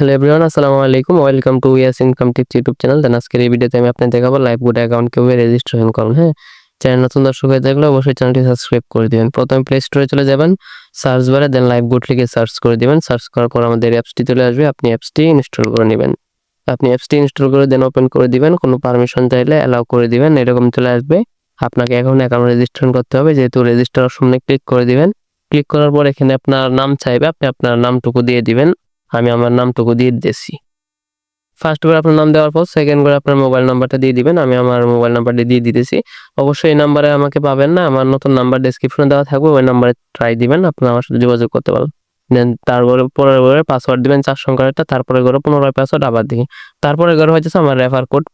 Hello everyone আসসালামু আলাইকুম। Welcome to Yas income tips YouTube channel then আজকের এই ভিডিওতে আমি আপনাদের দেখাবো লাইভ গুড অ্যাকাউন্ট কীভাবে রেজিস্ট্রেশন করুন হ্যাঁ? চ্যানেল নতুন দর্শক হয়ে থাকলে অবশ্যই চ্যানেলটি সাবস্ক্রাইব করে দিবেন। প্রথমে প্লে স্টোরে চলে যাবেন সার্চ বারে দেন লাইভ গুড লিখে সার্চ করে দিবেন। সার্চ করার পর আমাদের অ্যাপসটি চলে আসবে, আপনি অ্যাপসটি ইনস্টল করে নেবেন। আপনি অ্যাপসটি ইনস্টল করে দেন ওপেন করে দিবেন, কোনো পারমিশন চাইলে অ্যালাউ করে দিবেন, এরকম চলে আসবে। আপনাকে এখন অ্যাকাউন্ট রেজিস্ট্রেশন করতে হবে, যেহেতু রেজিস্টার অপশনে ক্লিক করে দিবেন। ক্লিক করার পর এখানে আপনার নাম চাইবে, আপনি আপনার নামটুকু দিয়ে দিবেন। আমি আমার নামটুকু দিয়ে দিয়েছি। ফার্স্ট করে আপনার নাম দেওয়ার পর সেকেন্ড করে আপনার মোবাইল নাম্বারটা দিয়ে দিবেন। আমি আমার মোবাইল নাম্বারটা দিয়ে দিতেছি। অবশ্যই এই নাম্বারে আমাকে পাবেন না। আমার নতুন নাম্বার ডেসক্রিপশনে দেওয়া থাকবে। ওই নাম্বারে ট্রাই দিবেন। আপনার আমার সাথে যোগাযোগ করতে পারবেন। দেন তারপরে পরের ঘরে পাসওয়ার্ড দিবেন চার সংখ্যার একটা তারপরে ঘরে পুনরায় পাসওয়ার্ড আবার দিই তারপরে ঘরে হয়েছে আমার refer code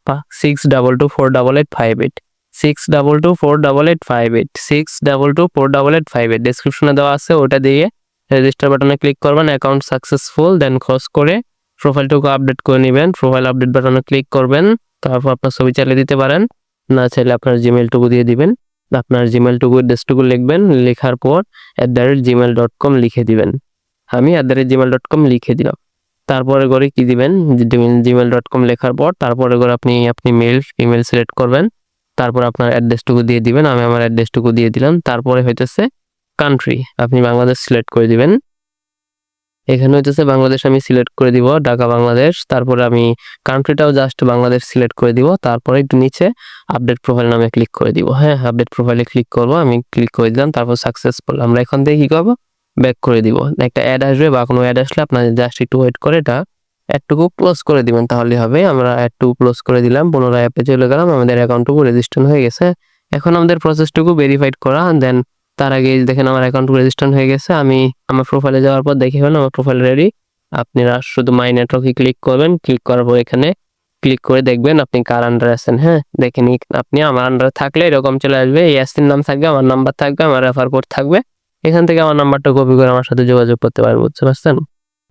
six double two four double eight five eight six double two four double eight five eight six double two four double eight five eight ডেসক্রিপশনে দেওয়া আছে। ওটা দিয়ে রেজিস্টার বাটনে ক্লিক করবেন অ্যাকাউন্ট সাকসেসফুল দেন ক্রস করে প্রোফাইলটুকু update করে নেবেন। প্রোফাইল আপডেট বাটনে ক্লিক করবেন, তারপর আপনার ছবি চালিয়ে দিতে পারেন। না চাইলে আপনার জিমেলটুকু দিয়ে দিবেন। আপনার জিমেলটুকু ডেস্কটুকু লিখবেন, লেখার পর at the rate Gmail dot com লিখে দিবেন। আমি at the rate dot com লিখে দিলাম। তারপরে করে কি দিবেন? জিমেল ডট কম লেখার পর, তারপরে করে আপনি আপনি মেল ইমেল সিলেক্ট করবেন। তারপর আপনার অ্যাড্রেসটুকু দিয়ে দিবেন। আমি আমার অ্যাড্রেসটুকু দিয়ে দিলাম। তারপরে হইতেছে কান্ট্রি আপনি বাংলাদেশ সিলেক্ট করে দিবেন। এখানে হইতেছে বাংলাদেশ আমি সিলেক্ট করে দিব, ঢাকা, বাংলাদেশ। তারপরে আমি কান্ট্রিটাও জাস্ট বাংলাদেশ সিলেক্ট করে দিব, তারপরে একটু নিচে আপডেট প্রোফাইল নামে ক্লিক করে দিব। হ্যাঁ আপডেট প্রোফাইলে ক্লিক করব, আমি ক্লিক করে দিলাম, তারপর সাকসেসফুল আমরা এখান থেকে কি করব? ব্যাক করে দিব। একটা অ্যাড আসবে বা কোনো অ্যাড আসলে আপনার জাস্ট একটু ওয়েট করে এটা অ্যাডটুকু ক্লোজ করে দিবেন, তাহলে হবে। আমরা অ্যাডটুকু ক্লোজ করে দিলাম, পুনরায় অ্যাপে চলে গেলাম, আমাদের অ্যাকাউন্টটুকু রেজিস্ট্রেশন হয়ে গেছে। এখন আমাদের প্রসেসটুকু ভেরিফাইড করা দেন তার আগে দেখেন আমার অ্যাকাউন্ট রেজিস্টার হয়ে গেছে, আমি আমার প্রোফাইলে যাওয়ার পর দেখে আমার প্রোফাইল রেডি আপনারা শুধু মাই নেটওয়ার্কে ক্লিক করবেন ক্লিক করার পর এখানে ক্লিক করে দেখবেন আপনি কার আন্ডারে আছেন হ্যাঁ? দেখেন আপনি আমার আন্ডারে থাকলে এরকম চলে আসবে, এই এসির নাম থাকবে, আমার নাম্বার থাকবে, আমার রেফার কোড থাকবে। এখান থেকে আমার নাম্বারটা কপি করে আমার সাথে যোগাযোগ করতে পারবেন বুঝতে পারছেন?